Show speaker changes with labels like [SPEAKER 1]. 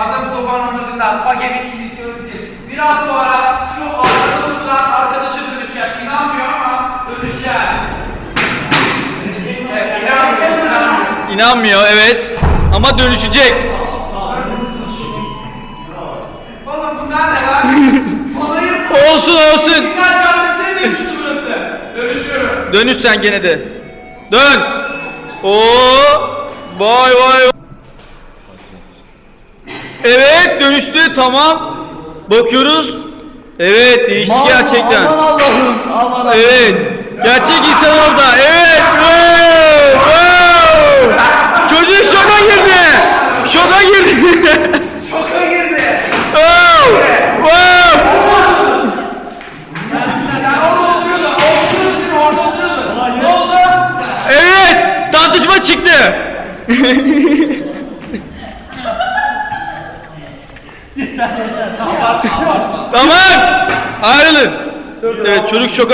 [SPEAKER 1] adım Tufan Onur'dan paketi kilitliyoruz ki biraz sonra şu arkada oturan arkadaşa dönüşeceğim. İnanmıyor ama dönüşeceğim. Evet, inanmıyor, inanmıyor.
[SPEAKER 2] Evet. Ama dönüşecek.
[SPEAKER 1] Oğlum bunlar ne lan?
[SPEAKER 2] Olsun olsun.
[SPEAKER 1] Dönüşüyorum.
[SPEAKER 2] Dönüş sen gene de. Dön. Oo. Vay vay. Evet dönüştü tamam. Bakıyoruz. Evet değişti gerçekten.
[SPEAKER 3] Aman Allah'ım. Aman Allah'ım.
[SPEAKER 2] Evet. Gerçek insan orada. Evet. Wow. Wow. Çocuk şoka girdi. Şoka girdi.
[SPEAKER 1] Şoka girdi.
[SPEAKER 2] wow. Wow. Evet. Tartışma çıktı. tamam. Ayrılın. Evet çocuk şoka